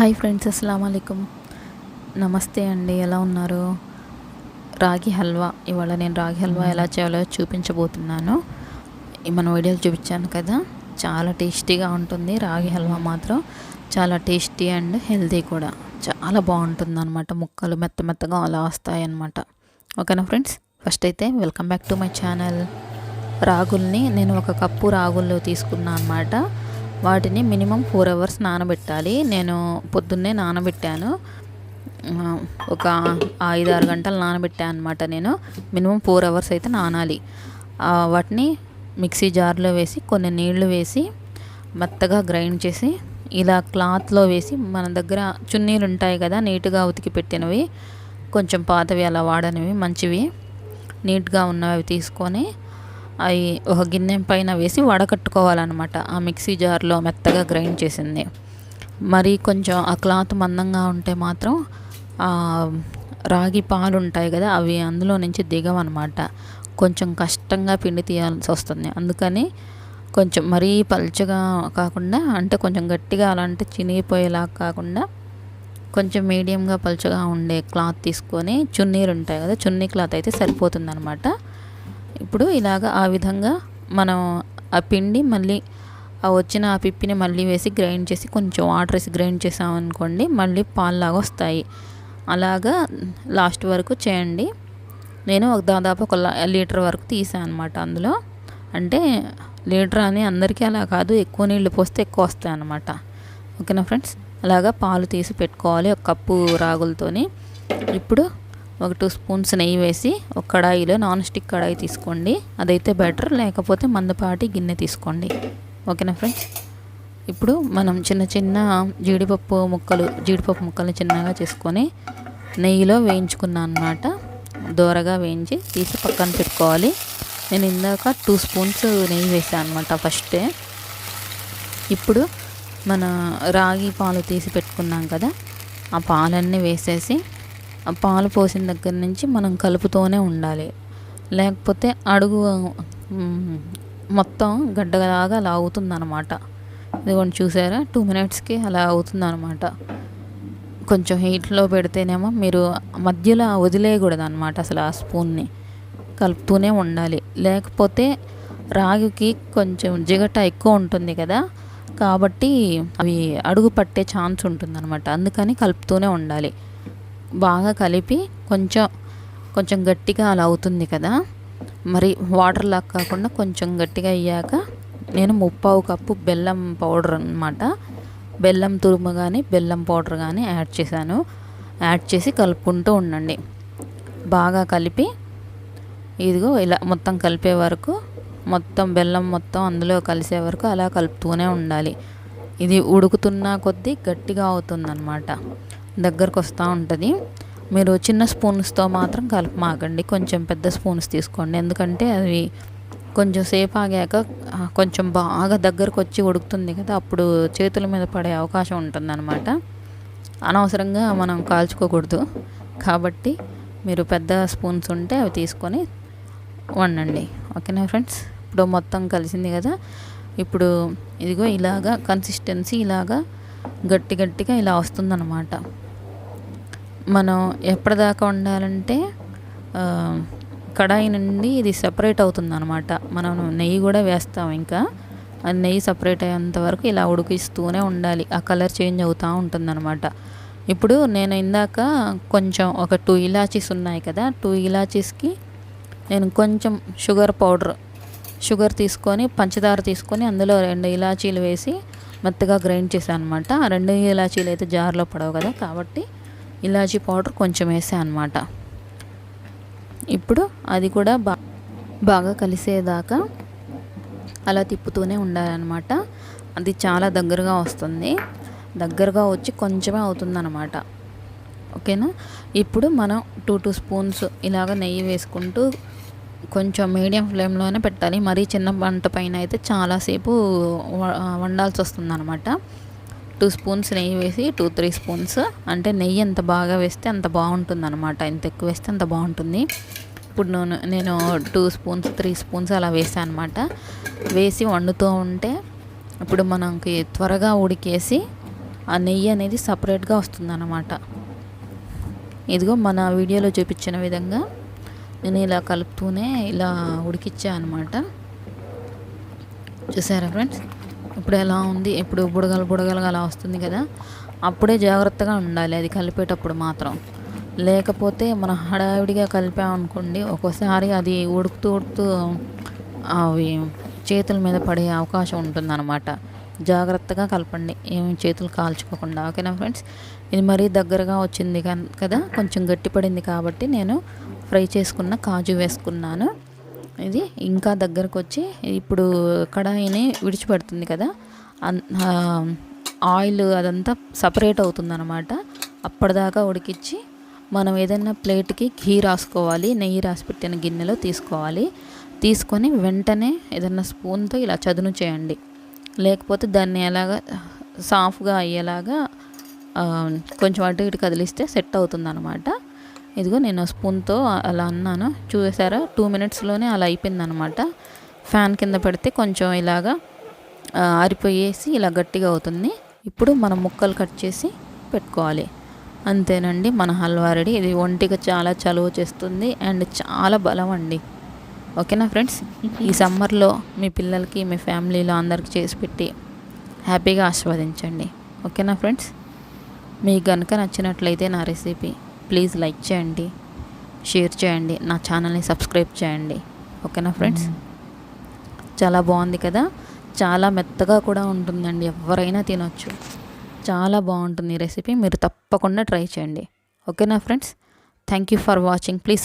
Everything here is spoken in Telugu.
హాయ్ ఫ్రెండ్స్ అస్సలం అయికం నమస్తే అండి ఎలా ఉన్నారు? రాగి హల్వా ఇవాళ నేను రాగి హల్వా ఎలా చేయాలో చూపించబోతున్నాను. మన వీడియోలు చూపించాను కదా చాలా టేస్టీగా ఉంటుంది రాగి హల్వా మాత్రం. చాలా టేస్టీ అండ్ హెల్తీ కూడా. చాలా బాగుంటుంది అనమాట ముక్కలు మెత్త మెత్తగా అలా వస్తాయి అన్నమాట ఓకేనా ఫ్రెండ్స్? ఫస్ట్ అయితే welcome back to my channel. రాగుల్ని నేను ఒక కప్పు రాగులు తీసుకున్నాను అనమాట వాటిని మినిమం ఫోర్ అవర్స్ నానబెట్టాలి. నేను పొద్దున్నే నానబెట్టాను. ఒక ఐదు ఆరు గంటలు నానబెట్టాను అనమాట నేను. మినిమం ఫోర్ అవర్స్ అయితే నానాలి. వాటిని మిక్సీ జార్లో వేసి కొన్ని నీళ్ళు వేసి మెత్తగా గ్రైండ్ చేసి ఇలా క్లాత్లో వేసి మన దగ్గర చున్నీలు ఉంటాయి కదా నీట్గా ఉతికి పెట్టినవి కొంచెం పాతవి అలా వాడనివి మంచివి నీట్గా ఉన్నవి తీసుకొని అవి ఒక గిన్నె పైన వేసి వడకట్టుకోవాలన్నమాట. ఆ మిక్సీ జార్లో మెత్తగా గ్రైండ్ చేసింది. మరి కొంచెం ఆ క్లాత్ మందంగా ఉంటే మాత్రం రాగి పాలు ఉంటాయి కదా అవి అందులో నుంచి దిగవన్నమాట. కొంచెం కష్టంగా పిండి తీయాల్సి వస్తుంది. అందుకని కొంచెం మరీ పల్చగా కాకుండా అంటే కొంచెం గట్టిగా అలాంటి చినిగిపోయేలా కాకుండా కొంచెం మీడియంగా పలుచగా ఉండే క్లాత్ తీసుకొని చున్నీలు ఉంటాయి కదా చున్నీ క్లాత్ అయితే సరిపోతుంది అనమాట ఇప్పుడు ఇలాగ ఆ విధంగా మనం ఆ పిండి మళ్ళీ ఆ వచ్చిన ఆ పిప్పిని మళ్ళీ వేసి గ్రైండ్ చేసి కొంచెం వాటర్ వేసి గ్రైండ్ చేసామనుకోండి మళ్ళీ పాల్లాగా వస్తాయి. అలాగా లాస్ట్ వరకు చేయండి. నేను ఒక దాదాపు ఒక లీటర్ వరకు తీసాను అనమాట అందులో. అంటే లీటర్ అని అందరికీ అలా కాదు ఎక్కువ నీళ్ళు పోస్తే ఎక్కువ వస్తాయి అన్నమాట. ఓకేనా ఫ్రెండ్స్? అలాగా పాలు తీసి పెట్టుకోవాలి ఒక కప్పు రాగులతోని. ఇప్పుడు ఒక టూ స్పూన్స్ నెయ్యి వేసి ఒక కడాయిలో నాన్ స్టిక్ కడాయి తీసుకోండి. అదైతే బెటర్ లేకపోతే మందపాటి గిన్నె తీసుకోండి. ఓకేనా ఫ్రెండ్స్ ఇప్పుడు మనం చిన్న చిన్న జీడిపప్పు ముక్కలు జీడిపప్పు ముక్కలు చిన్నగా చేసుకొని నెయ్యిలో వేయించుకున్నాను అనమాట దోరగా వేయించి తీసి పక్కన పెట్టుకోవాలి. నేను ఇందాక టూ స్పూన్స్ నెయ్యి వేసాను అనమాట ఫస్టే ఇప్పుడు మన రాగి పాలు తీసి పెట్టుకున్నాం కదా ఆ పాలన్నీ వేసేసి పాలు పోసిన దగ్గర నుంచి మనం కలుపుతూనే ఉండాలి. లేకపోతే అడుగు మొత్తం గడ్డలాగా అలా అవుతుందన్నమాట. ఇదిగోండి చూసారా? టూ మినిట్స్కి అలా అవుతుందన్నమాట. కొంచెం హీట్లో పెడితేనేమో మీరు మధ్యలో వదిలేయకూడదు అనమాట అసలు ఆ స్పూన్ని. కలుపుతూనే ఉండాలి. లేకపోతే రాగికి కొంచెం జిగట ఎక్కువ ఉంటుంది కదా? కాబట్టి అవి అడుగు పట్టే ఛాన్స్ ఉంటుందన్నమాట. అందుకని కలుపుతూనే ఉండాలి. బాగా కలిపి కొంచెం కొంచెం గట్టిగా అలా అవుతుంది కదా. మరి వాటర్ లాగా కాకుండా కొంచెం గట్టిగా అయ్యాక నేను ముప్పావు కప్పు బెల్లం పౌడర్ అన్నమాట. బెల్లం తురుము కానీ బెల్లం పౌడర్ కానీ యాడ్ చేశాను. యాడ్ చేసి కలుపుకుంటూ ఉండండి. బాగా కలిపి ఇదిగో ఇలా మొత్తం కలిపే వరకు మొత్తం బెల్లం మొత్తం అందులో కలిసే వరకు అలా కలుపుతూనే ఉండాలి. ఇది ఉడుకుతున్న కొద్దీ గట్టిగా అవుతుందన్నమాట. దగ్గరకు వస్తూ ఉంటుంది. మీరు చిన్న స్పూన్స్తో మాత్రం కలపమాకండి కొంచెం పెద్ద స్పూన్స్ తీసుకోండి. ఎందుకంటే అవి కొంచెం సేపు ఆగాక కొంచెం బాగా దగ్గరకు వచ్చి ఉడుకుతుంది కదా అప్పుడు చేతుల మీద పడే అవకాశం ఉంటుందన్నమాట. అనవసరంగా మనం కాల్చుకోకూడదు. కాబట్టి మీరు పెద్ద స్పూన్స్ ఉంటే అవి తీసుకొని వండండి. ఓకేనా ఫ్రెండ్స్? ఇప్పుడు మొత్తం కలిసింది కదా. ఇప్పుడు ఇదిగో ఇలాగా కన్సిస్టెన్సీ ఇలాగా గట్టి గట్టిగా ఇలా వస్తుందన్నమాట. మనం ఎప్పటిదాకా ఉండాలంటే కడాయి నుండి ఇది సపరేట్ అవుతుంది అనమాట మనం నెయ్యి కూడా వేస్తాం ఇంకా. ఆ నెయ్యి సపరేట్ అయ్యేంత వరకు ఇలా ఉడికిస్తూనే ఉండాలి. ఆ కలర్ చేంజ్ అవుతూ ఉంటుందన్నమాట. ఇప్పుడు నేను ఇందాక కొంచెం ఒక టూ ఇలాచీస్ ఉన్నాయి కదా టూ ఇలాచీస్కి నేను కొంచెం షుగర్ పౌడర్ షుగర్ తీసుకొని పంచదార తీసుకొని అందులో రెండు ఇలాచీలు వేసి మెత్తగా గ్రైండ్ చేశాను అనమాట ఆ రెండు ఇలాచీలు అయితే జార్లో పడవు కదా కాబట్టి ఇలాచీ పౌడర్ కొంచెం వేసా అనమాట ఇప్పుడు అది కూడా బా బాగా కలిసేదాకా అలా తిప్పుతూనే ఉండాలన్నమాట. అది చాలా దగ్గరగా వస్తుంది. దగ్గరగా వచ్చి కొంచెమే అవుతుందన్నమాట. ఓకేనా? ఇప్పుడు మనం టూ టూ స్పూన్స్ ఇలాగ నెయ్యి వేసుకుంటూ కొంచెం మీడియం ఫ్లేమ్లోనే పెట్టాలి. మరీ చిన్న పంట పైన అయితే చాలాసేపు వండాల్సి వస్తుంది అనమాట టూ స్పూన్స్ నెయ్యి వేసి టూ త్రీ స్పూన్స్. అంటే నెయ్యి ఎంత బాగా వేస్తే అంత బాగుంటుంది అనమాట ఇంత ఎక్కువ వేస్తే అంత బాగుంటుంది. ఇప్పుడు నేను నేను టూ స్పూన్స్ త్రీ స్పూన్స్ అలా వేసాను అనమాట వేసి వండుతూ ఉంటే ఇప్పుడు మనకి త్వరగా ఉడికేసి ఆ నెయ్యి అనేది సపరేట్గా వస్తుందన్నమాట. ఇదిగో మన వీడియోలో చూపించిన విధంగా నేను ఇలా కలుపుతూనే ఇలా ఉడికిచ్చా అనమాట చూసారా ఫ్రెండ్స్? ఇప్పుడు ఎలా ఉంది? ఇప్పుడు బుడగలు బుడగలు అలా వస్తుంది కదా? అప్పుడే జాగ్రత్తగా ఉండాలి. అది కలిపేటప్పుడు మాత్రం. లేకపోతే మనం హడావిడిగా కలిపామనుకోండి ఒక్కోసారి అది ఉడుకుతూ ఉడుకుతూ అవి చేతుల మీద పడే అవకాశం ఉంటుందన్నమాట. జాగ్రత్తగా కలపండి. ఏమి చేతులు కాల్చుకోకుండా. ఓకేనా ఫ్రెండ్స్? ఇది మరీ దగ్గరగా వచ్చింది కదా? కొంచెం గట్టిపడింది కాబట్టి నేను ఫ్రై చేసుకున్న కాజు వేసుకున్నాను. ఇది ఇంకా దగ్గరకు వచ్చి ఇప్పుడు కడాయిని విడిచిపెడుతుంది కదా. ఆయిల్ అదంతా సపరేట్ అవుతుందన్నమాట. అప్పటిదాకా ఉడికిచ్చి మనం ఏదైనా ప్లేట్కి ఘీ రాసుకోవాలి నెయ్యి రాసి పెట్టిన గిన్నెలో తీసుకోవాలి. తీసుకొని వెంటనే ఏదైనా స్పూన్తో ఇలా చదును చేయండి. లేకపోతే దాన్ని ఎలాగా సాఫ్గా అయ్యేలాగా కొంచెం అటు ఇటు కదిలిస్తే సెట్ అవుతుంది అనమాట ఇదిగో నేను స్పూన్తో అలా అన్నాను. చూసారా? టూ మినిట్స్లోనే అలా అయిపోయిందనమాట. ఫ్యాన్ కింద పెడితే కొంచెం ఇలాగా ఆరిపోయేసి ఇలా గట్టిగా అవుతుంది. ఇప్పుడు మనం ముక్కలు కట్ చేసి పెట్టుకోవాలి. అంతేనండి మన హల్వా రెడీ. ఇది ఒంటికి చాలా చలువ చేస్తుంది అండ్ చాలా బలం అండి. ఓకేనా ఫ్రెండ్స్? ఈ సమ్మర్లో మీ పిల్లలకి మీ ఫ్యామిలీలో అందరికి చేసి పెట్టి హ్యాపీగా ఆస్వాదించండి. ఓకేనా ఫ్రెండ్స్? మీకు కనుక నచ్చినట్లయితే నా రెసిపీ ప్లీజ్ లైక్ చేయండి షేర్ చేయండి నా ఛానల్ని సబ్స్క్రైబ్ చేయండి. ఓకేనా ఫ్రెండ్స్? చాలా బాగుంది కదా? చాలా మెత్తగా కూడా ఉంటుందండి ఎవరైనా తినొచ్చు. చాలా బాగుంటుంది ఈ రెసిపీ మీరు తప్పకుండా ట్రై చేయండి. ఓకేనా friends? Thank you for watching please